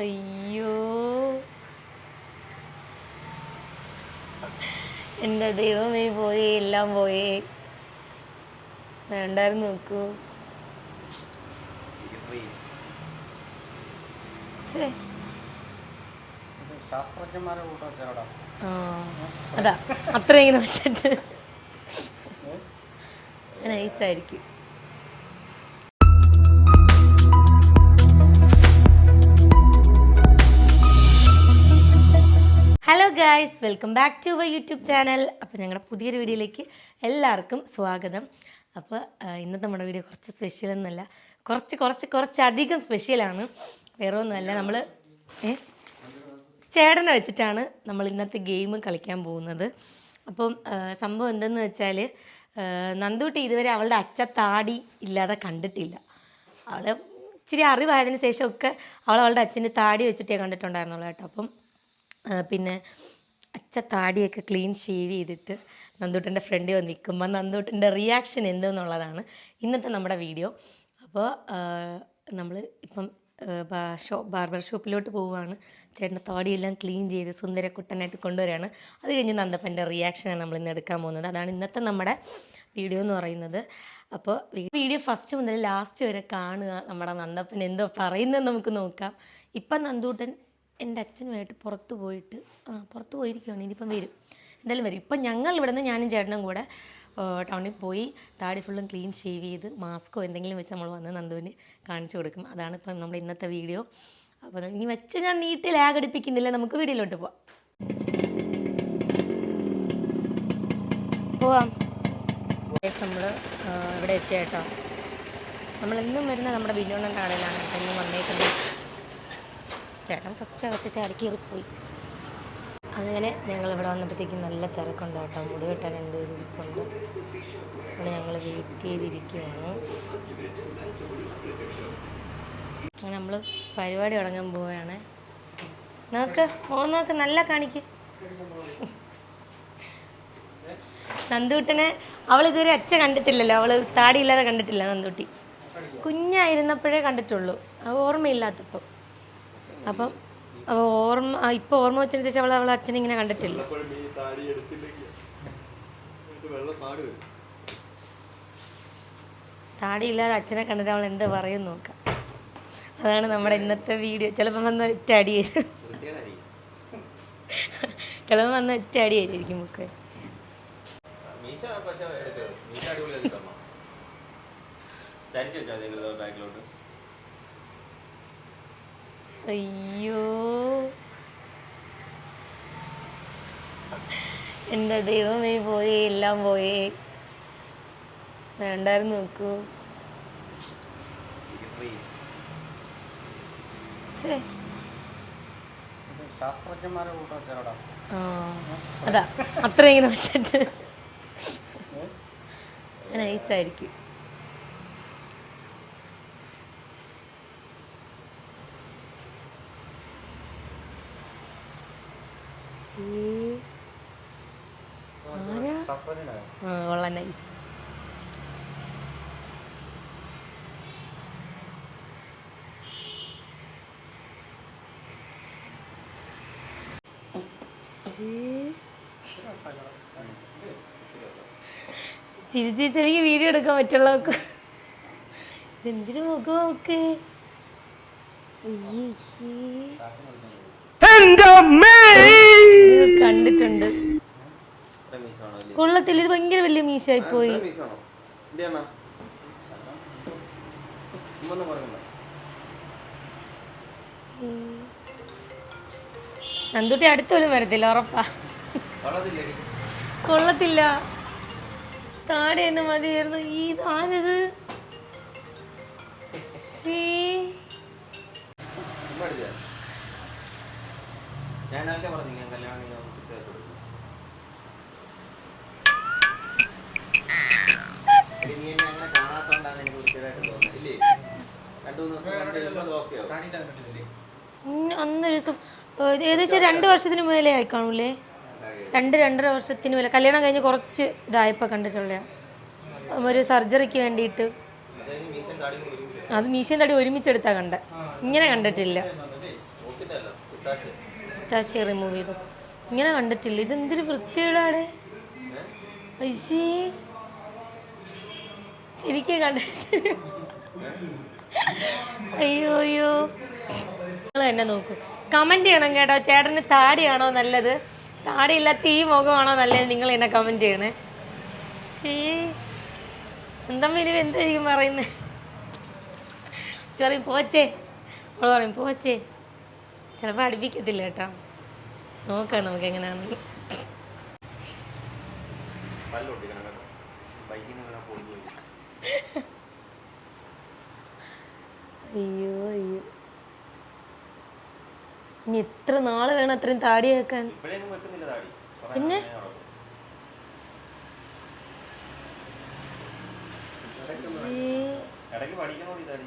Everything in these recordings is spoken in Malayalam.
അയ്യോ. എന്റെ ദൈവമേ പോയി എല്ലാം പോയി. വേണ്ടായിരുന്നു നോക്കൂ. അതാ അത്ര ഇങ്ങനെ വെച്ചിട്ട്. നൈസായിരിക്കും. Hello guys welcome back to our YouTube channel അപ്പോൾ ഞങ്ങളുടെ പുതിയൊരു വീഡിയോയിലേക്ക് എല്ലാവർക്കും സ്വാഗതം. അപ്പോൾ ഇന്നത്തെ നമ്മുടെ വീഡിയോ കുറച്ച് സ്പെഷ്യൽ എന്നല്ല. കുറച്ച് കുറച്ച് കുറച്ചധികം സ്പെഷ്യലാണ് വേറെ ഒന്നുമല്ല നമ്മൾ ചേടനെ വെച്ചിട്ടാണ് നമ്മൾ ഇന്നത്തെ ഗെയിം കളിക്കാൻ പോകുന്നത്. അപ്പം സംഭവം എന്തെന്ന് വെച്ചാൽ നന്ദൂട്ടി ഇതുവരെ അവളുടെ താടി ഇല്ലാതെ കണ്ടിട്ടില്ല. അവൾ ഇച്ചിരി അറിവായതിനു ശേഷമൊക്കെ അവൾ അവളുടെ അച്ഛന്റെ താടി വെച്ചിട്ടേ കണ്ടിട്ടുണ്ടായിരുന്നുള്ളൂ കേട്ടോ. അപ്പം പിന്നെ അച്ഛ താടിയൊക്കെ ക്ലീൻ ഷേവ് ചെയ്തിട്ട് നന്ദൂട്ടന്റെ ഫ്രണ്ടിൽ വന്ന് നിൽക്കുമ്പോൾ നന്ദൂട്ടന്റെ റിയാക്ഷൻ എന്തെന്നുള്ളതാണ് ഇന്നത്തെ നമ്മുടെ വീഡിയോ അപ്പോൾ നമ്മൾ ഇപ്പം ഷോ ബാർബർ ഷോപ്പിലോട്ട് പോവുകയാണ്. ചേട്ടന്റെ താടിയെല്ലാം ക്ലീൻ ചെയ്ത് സുന്ദരക്കുട്ടനായിട്ട് കൊണ്ടുവരികയാണ് അത് കഴിഞ്ഞ് നന്ദപ്പന്റെ റിയാക്ഷനാണ് നമ്മൾ ഇന്ന് എടുക്കാൻ പോകുന്നത്. അതാണ് ഇന്നത്തെ നമ്മുടെ വീഡിയോ എന്ന് പറയുന്നത്. അപ്പോൾ വീഡിയോ ഫസ്റ്റ് മുതൽ ലാസ്റ്റ് വരെ കാണുക. നമ്മുടെ നന്ദപ്പൻ എന്തോ പറയുന്നത് നമുക്ക് നോക്കാം. ഇപ്പം നന്ദൂട്ടൻ എന്റെ അച്ഛനുമായിട്ട് പുറത്ത് പോയിട്ട് ആ പുറത്ത് പോയിരിക്കുകയാണ് ഇനിയിപ്പം വരും. എന്തായാലും വരും. ഇപ്പം ഞങ്ങൾ ഇവിടെ നിന്ന് ഞാനും ചേട്ടനും കൂടെ ടൗണിൽ പോയി താടി ഫുള്ളും ക്ലീൻ ഷേവ് ചെയ്ത് മാസ്കോ എന്തെങ്കിലും വെച്ച് നമ്മൾ വന്ന് നന്ദുവിന് കാണിച്ചു കൊടുക്കും. അതാണ് ഇപ്പം നമ്മുടെ ഇന്നത്തെ വീഡിയോ. അപ്പോൾ ഇനി വെച്ച് ഞാൻ നീട്ടിൽ ലാഗ് അടിപ്പിക്കുന്നില്ല. നമുക്ക് വീഡിയോയിലോട്ട് പോവാം. പോവാം. നമ്മൾ ഇവിടെ എത്തിയ കേട്ടോ നമ്മളെന്നും വരുന്ന നമ്മുടെ ബില്ലുണ്ണൻ കടയിലാണ്. എന്നും വന്നേക്കുന്നത് ചേട്ടൻ ഫസ്റ്റ് അകത്ത് ചാടി കയറിപ്പോയി. അങ്ങനെ ഞങ്ങൾ ഇവിടെ വന്നപ്പോഴത്തേക്കും നല്ല തിരക്കുണ്ട് കേട്ടോ. മുടി വെട്ടാൻ രണ്ട് ഇരിപ്പുണ്ട്. അവിടെ ഞങ്ങൾ വെയിറ്റ് ചെയ്തിരിക്കുകയാണ് അങ്ങനെ നമ്മൾ പരിപാടി തുടങ്ങാൻ പോവുകയാണ്. നോക്ക് മോൻ നോക്ക് നല്ല കാണിക്ക്. നന്ദുട്ടിനെ അവൾ ഇതുവരെ അച്ഛ കണ്ടിട്ടില്ലല്ലോ. അവൾ താടിയില്ലാതെ കണ്ടിട്ടില്ല നന്ദുട്ടി. കുഞ്ഞായിരുന്നപ്പോഴേ കണ്ടിട്ടുള്ളൂ. അത് ഓർമ്മയില്ലാത്തപ്പോൾ അപ്പം അപ്പോൾ ഓർമ്മ ഇപ്പോൾ ഓർമ്മ വെച്ചതിന് ശേഷം അവൾ അവളെ അച്ഛനെ ഇങ്ങനെ കണ്ടിട്ടില്ല. താടിയില്ലാതെ അച്ഛനെ കണ്ടിട്ട് അവൾ എന്ത് പറയും നോക്കാം. അതാണ് നമ്മുടെ ഇന്നത്തെ വീഡിയോ. ചിലപ്പം വന്ന ഒറ്റ അടി ചിലപ്പോൾ ചിലപ്പം വന്ന് ഒറ്റ അടി ആയിരിക്കും മുക്ക് ചരിച്ചു വെച്ചാൽ നിങ്ങൾ ബാക്കിലോട്ട്? അയ്യോ. എന്റെ ദൈവമേ പോയി എല്ലാം പോയി. വേണ്ടായിരുന്നു നോക്കൂ. അതാ അത്ര ഇങ്ങനെ വെച്ചിട്ട്. നൈസായിരിക്കും ശ്ശേ. ആരാ? ശാസ്ത്രജ്ഞനായോ ആ കൊള്ളാം നൈസ് ചിരിച്ചിരിച്ചെനിക്ക് വീഡിയോ എടുക്കാൻ പറ്റുള്ള നോക്ക് ഇതെന്തിനു മുഖം നോക്ക് അയ്യേ. ഇത് കണ്ടിട്ടുണ്ട്. കൊള്ളത്തില്ല ഇത് ഭയങ്കര വലിയ മീശായി പോയി. നന്ദുട്ടി അടുത്തൊന്നും വരത്തില്ല ഉറപ്പാ. കൊള്ളത്തില്ല താടി തന്നെ മതിയായിരുന്നു. ഈ ആരത് കല്യാണം കഴിഞ്ഞാൽ കൊടുക്കും എടി, അങ്ങനെ കാണാത്തോണ്ടാണ് എനിക്ക് വൃത്തികേടായിട്ട് തോന്നുന്നത്. ഇല്ലേ? രണ്ടു മൂന്ന് ദിവസം കണ്ടു കഴിയുമ്പോൾ അത് ഓക്കെ അന്ന് ദിവസം ഏകദേശം രണ്ട് വർഷത്തിന് മേലെ ആയി കാണൂലേ രണ്ട് രണ്ടര വർഷത്തിന് മേലെ കല്യാണം കഴിഞ്ഞ് കുറച്ച് ഇതായപ്പോൾ കണ്ടിട്ടുള്ള. ഒരു സർജറിക്ക് വേണ്ടിയിട്ട്. അത് മീശയും തടി ഒരുമിച്ചെടുത്താ കണ്ട. ഇങ്ങനെ കണ്ടിട്ടില്ല. റിമൂവ് ചെയ്തു. ഇങ്ങനെ കണ്ടിട്ടില്ല. ഇതെന്തൊരു വൃത്തികേടാണ്? അയ്യേ. ശരിക്കും കണ്ടിട്ട് അയ്യോ അയ്യോ. നിങ്ങൾ തന്നെ നോക്കൂ. കമന്റ് ചെയ്യണം കേട്ടോ. ചേട്ടന് താടിയാണോ നല്ലത്? താടിയില്ലാത്ത ഈ മുഖമാണോ നല്ലത്? നിങ്ങൾ എന്നെ കമന്റ് ചെയ്യണേ. ശേ എന്താ ഇനി എന്തായിരിക്കും പറയുന്നത് ചെറിയ പോച്ചേ. അവൾ പറയും പോച്ചേ. ചിലപ്പോൾ അടുപ്പിക്കത്തില്ല കേട്ടോ. നോക്കാം നമുക്ക് എങ്ങനെയാണെന്ന് അയ്യോ അയ്യോ. ഇനി എത്ര നാൾ വേണം അത്രയും താടി വെക്കാൻ ഇപ്പോഴേക്കും വെക്കുന്നില്ല താടി. പിന്നെ? നാളേ നടക്കും. ഇടയ്ക്ക് പഠിക്കണോ ഈ താടി?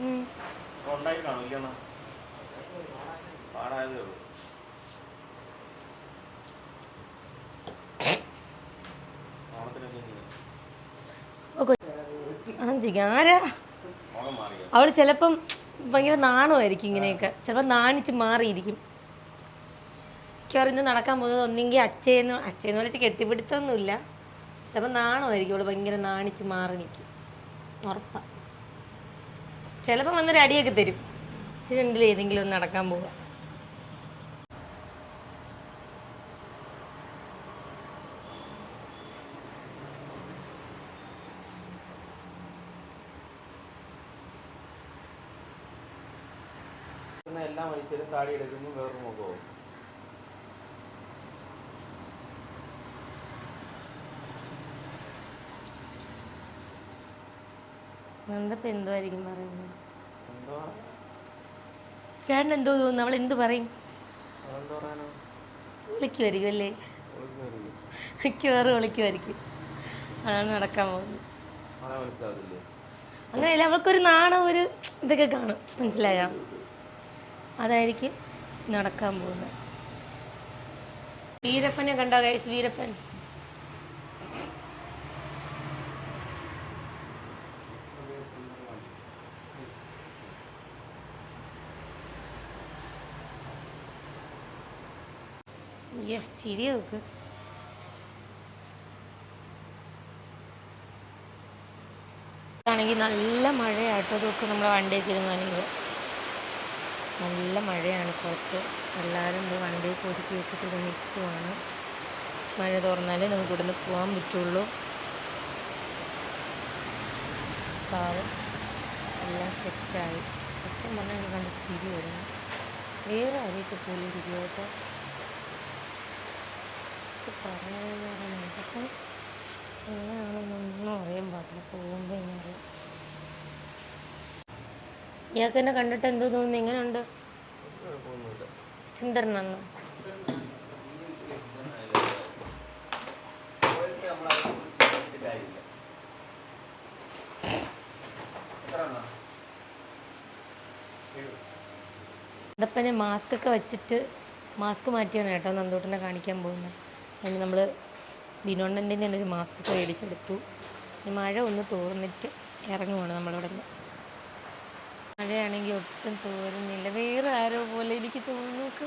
ഉം. അപ്പോൾ ഉണ്ടാക്കി കാണും പാടായതേ ഉള്ളൂ. ജിഗ, ആരാ? അവൾ ചിലപ്പം ഭയങ്കര നാണമായിരിക്കും ഇങ്ങനെയൊക്കെ. ചിലപ്പോൾ നാണിച്ച് മാറിയിരിക്കും. മിക്കവാറും നടക്കാൻ പോകുന്നത് ഒന്നെങ്കിൽ അച്ഛയെന്ന് അച്ഛയെന്ന് വിളിച്ച് കെട്ടിപ്പിടുത്തൊന്നുമില്ല. ചിലപ്പോൾ നാണമായിരിക്കും അവൾ ഭയങ്കര നാണിച്ച് മാറി നിൽക്കും ഉറപ്പ. ചിലപ്പോൾ വന്നൊരു അടിയൊക്കെ തരും. ഇത് രണ്ടിൽ ഏതെങ്കിലും ഒന്ന് നടക്കാൻ പോവുക. എല്ലാ മനുഷ്യരും താടി എടുക്കുമ്പോൾ വേറൊരു മുഖവും. എന്തപ്പോൾ എന്തുമായിരിക്കും പറയുന്നത്? എന്തോ ചേട്ടൻ എന്തോ തോന്നുന്നു. അവൾ എന്ത് പറയും? വിളിക്കുമായിരിക്കും അല്ലേ? മിക്കവാറും വിളിക്കുമായിരിക്കും അതാണ് നടക്കാൻ പോകുന്നത്. അങ്ങനെയല്ല അവൾക്കൊരു നാണം ഒരു ഇതൊക്കെ കാണും. മനസ്സിലായോ? അതായിരിക്കും നടക്കാൻ പോകുന്നത്. വീരപ്പനെ കണ്ടോ ഗൈസ്? വീരപ്പൻ. യെസ് ചിരി ആണെങ്കിൽ നല്ല മഴയാട്ടോ. അതൊക്കെ നമ്മുടെ വണ്ടിയൊക്കെ ഇരുന്നാണെങ്കിൽ നല്ല മഴയാണ് പുറത്ത്. എല്ലാവരും ഇത് വണ്ടിയൊക്കെ ഒതുക്കി വെച്ചിട്ട് ഇത് നിൽക്കുവാണ്. മഴ തുറന്നാലേ നമുക്ക് ഇവിടുന്ന് പോകാൻ പറ്റുള്ളൂ. സാറ് എല്ലാം സെറ്റായി സത്യം പറഞ്ഞാൽ കണ്ടിട്ട് ചിരി വരുന്നു. വേറെ ആരെയൊക്കെ പോലും ഇരിക്കും കേട്ടോ ഇത് പറയാൻ അപ്പം എങ്ങനെയാണെന്നൊന്നും അറിയാൻ പാടില്ല. പോകുമ്പോൾ ഇങ്ങനെ അറിയാം. ഇയാൾക്ക് എന്നെ കണ്ടിട്ട് എന്തോ തോന്നുന്നു? എങ്ങനെയുണ്ട് ചിന്തരണന്ന് അതപ്പം ഞാൻ മാസ്ക് ഒക്കെ വെച്ചിട്ട് മാസ്ക് മാറ്റിയാണ് കേട്ടോ നന്ദൂട്ടനെ കാണിക്കാൻ പോകുന്നത്. അതിന് നമ്മൾ ബിനോണ്ടന്റെ തന്നെ ഒരു മാസ്ക് മേടിച്ചെടുത്തു. മഴ ഒന്ന് തോർന്നിട്ട് ഇറങ്ങുവാണ് നമ്മളിവിടെ നിന്ന് മഴയാണെങ്കിൽ ഒട്ടും തോരുന്നില്ല. വേറെ ആരോ പോലെ എനിക്ക് തോന്നുന്നു.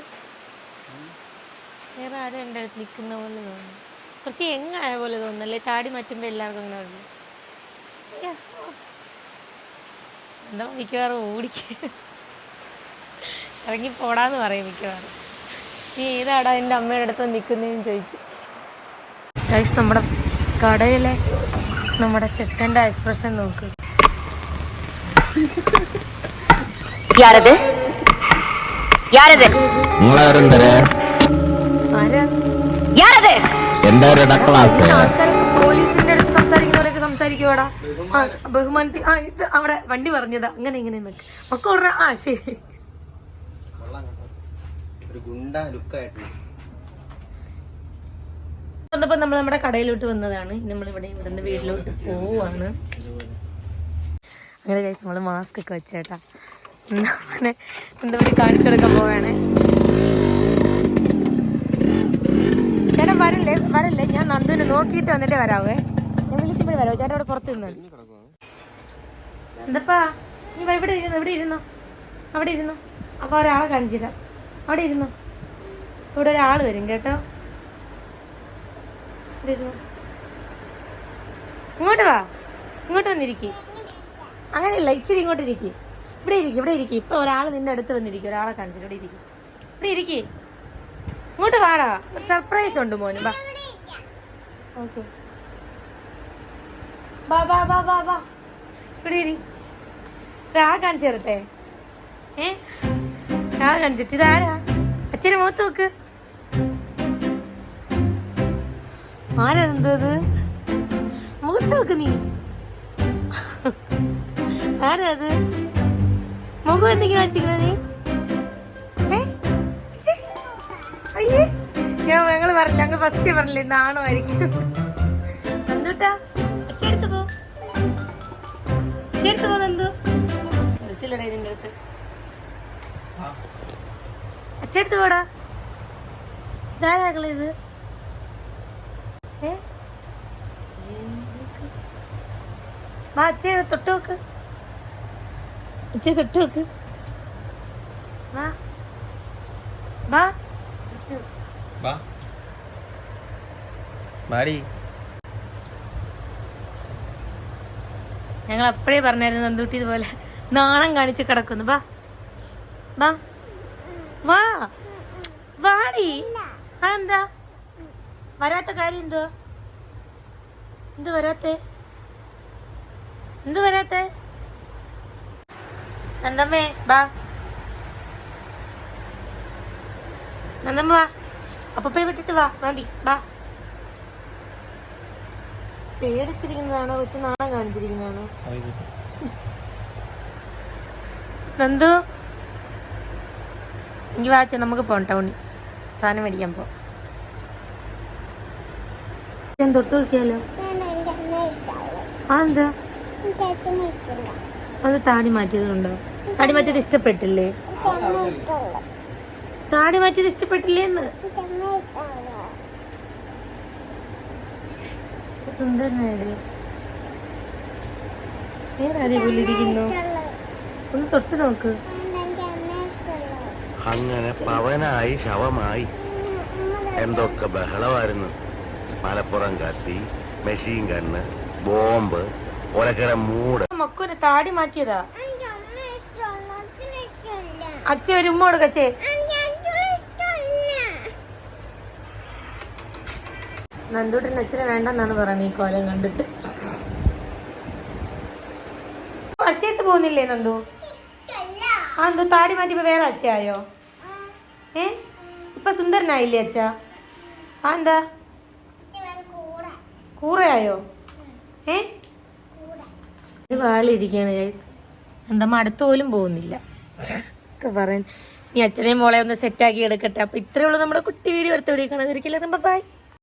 വേറെ ആരോ എന്റെ അടുത്ത് നിൽക്കുന്ന പോലെ തോന്നുന്നു. കുറച്ച് എങ്ങായ പോലെ തോന്നുന്നല്ലേ? താടി മാറ്റുമ്പോൾ എല്ലാവർക്കും അങ്ങനെ ഉള്ളു എന്താ മിക്കവാറും ഓടിക്കുക ഇറങ്ങി പോടാന്ന് പറയും മിക്കവാറും. ഏതാടാ എന്റെ അമ്മയുടെ അടുത്ത് നിൽക്കുന്നതെന്ന് ചോദിക്കും. ഗൈസ് നമ്മുടെ കടയിലെ നമ്മുടെ ചെക്കന്റെ എക്സ്പ്രഷൻ നോക്ക്. പോലീസിന്റെ സംസാരിക്കുവാടാ. ബഹുമാനത്തിൽ ആ ഇത് അവിടെ വണ്ടി പറഞ്ഞതാ. അങ്ങനെ ഇങ്ങനെ നിൽക്ക് മക്കൾ ആ ശരി. ഒരു നമ്മൾ നമ്മുടെ കടയിലോട്ട് വന്നതാണ്. നമ്മളിവിടെ ഇവിടെ നിന്ന് വീട്ടിലോട്ട് പോവാണ്. അങ്ങനെ കഴിച്ച് നമ്മൾ മാസ്ക് ഒക്കെ വെച്ചേട്ടാ. പറയുക എന്താ പറയുക കാണിച്ചു കൊടുക്കാൻ പോവാണ്? ചേട്ടൻ വരല്ലേ? വരല്ലേ? ഞാൻ നന്ദുവിനെ നോക്കിയിട്ട് വന്നിട്ട് വരാവേ. ഞാൻ വിളിക്കുമ്പോഴേ വരാവോ. ചേട്ടൻ അവിടെ പുറത്ത് നിന്ന്. എന്തപ്പാ? നീ ഇവിടെ ഇരുന്നു ഇവിടെ ഇരുന്നോ. അവിടെ ഇരുന്നു. അപ്പോൾ ഒരാളെ കാണിച്ചിരാം അവിടെ ഇരുന്നു? ഇവിടെ ഒരാൾ വരും കേട്ടോ. ഇങ്ങോട്ട് വാ. ഇങ്ങോട്ട് വന്നിരിക്കി. അങ്ങനെയല്ല ഇച്ചിരി ഇങ്ങോട്ട് ഇരിക്കി. ഇവിടെ ഇരിക്കും ഇവിടെ ഇരിക്കും. ഇപ്പൊ ഒരാൾ നിന്റെ അടുത്ത് വന്നിരിക്കും. ഒരാളെ കാണിച്ചിട്ട് ഇവിടെ ഇരിക്കും. ഇവിടെ ഇരിക്കി. ഇങ്ങോട്ട് വാടാ. ഒരു സർപ്രൈസ് ഉണ്ട് മോന്. ബാ ഓക്കെ. ബാ ബാ ബാ ബാ ഇവിടെ ഇരി. ഒരാളെ കാണിച്ചു തരട്ടെ? ഏ? ആ കാണിച്ചിട്ട് ഇതാരാ? അച്ഛനെ മുഖത്ത് നോക്ക്. ആരാ എന്തത് മുഖത്ത് നോക്ക് നീ. ആരാത്? മുഖം എന്തെങ്കിലും കാണിച്ചിക്കണ നീ? അയ്യേ ഞാൻ ഞങ്ങൾ പറഞ്ഞില്ല ഞങ്ങൾ ഫസ്റ്റ് പറഞ്ഞില്ലേ നാണമായിരിക്കും എന്തുട്ടാ അച്ഛടുത്ത് പോ. അച്ഛടുത്ത് പോ എന്തോ എടുത്തില്ലടേ ഇതിന്റെ അടുത്ത് അച്ഛടുത്ത് പോടാ. ഇതാരാക്കളെ ഇത്? ഏ? വാ അച്ഛ തൊട്ട് നോക്ക്. അച്ഛ തൊട്ട് നോക്ക്. വാ. വാ. അച്ഛ വാ. മാടി ഞങ്ങൾ അപ്പോഴേ പറഞ്ഞായിരുന്നു നന്ദൂട്ടി ഇതുപോലെ നാണം കാണിച്ച് കിടക്കുന്നു. ബാ വാ. വാ. വാടി. അതെന്താ? വരാത്ത കാര്യം എന്തോ എന്ത് വരാത്തെ? എന്ത് വരാത്തെ? നന്ദമ്മേ വാ. നന്ദമ്മ വാ. അപ്പപ്പോയി വിട്ടിട്ട് വാ മതി വാ. പേടിച്ചിരിക്കുന്നതാണോ? കൊച്ചു നാണം കാണിച്ചിരിക്കുന്നതാണോ? നന്ദു. എനിക്ക് വാച്ച നമുക്ക് പോകാം ടൗണിൽ. സാധനം മേടിക്കാൻ പോകാം തൊട്ട് നോക്കിയാലോ? അത് താടി മാറ്റിയതുണ്ടോ? താടി മാറ്റിയത് ഇഷ്ടപ്പെട്ടില്ലേ? താടി മാറ്റിയത് ഇഷ്ടപ്പെട്ടില്ലേ എന്ന്? സുന്ദരനായത് വേറെ ഇരിക്കുന്നു ഒന്ന് തൊട്ട് നോക്ക്. അങ്ങനെ പവനായി ശവമായി. എന്തൊക്കെ ബഹളമായിരുന്നു. മലപ്പുറം കത്തി മെഷീൻ കണ്ണ് ബോംബ് ഒലക്കര മൂട്. മക്കൊരു താടി മാറ്റിയതാ. അച്ഛ ഒരു ഉമ്മ കൊടുക്കച്ചേ നന്ദൂട്ടൻ അച്ഛനെ വേണ്ടെന്നാണ് പറയുന്നത് ഈ കോലം കണ്ടിട്ട്. അച്ഛയത്ത് പോകുന്നില്ലേ നന്ദു? ആ എന്തോ താടി മാറ്റിയപ്പോ വേറെ അച്ഛയായോ? ഏ? ഇപ്പൊ സുന്ദരനായില്ലേ അച്ഛ? ആ എന്താ? കൂറയായോ? ഏ? വാളിരിക്കാണ് വാളിരിക്കുകയാണ് ഗൈസ് എന്തമ്മ അടുത്ത് പോലും പോകുന്നില്ല. പറയാൻ നീ അച്ഛനെയും മോളെ ഒന്ന് സെറ്റാക്കി എടുക്കട്ടെ. അപ്പൊ ഇത്രയുള്ളൂ നമ്മുടെ കുട്ടി വീഡിയോ എടുത്ത് പിടിക്കണം ഒരിക്കലും ബൈ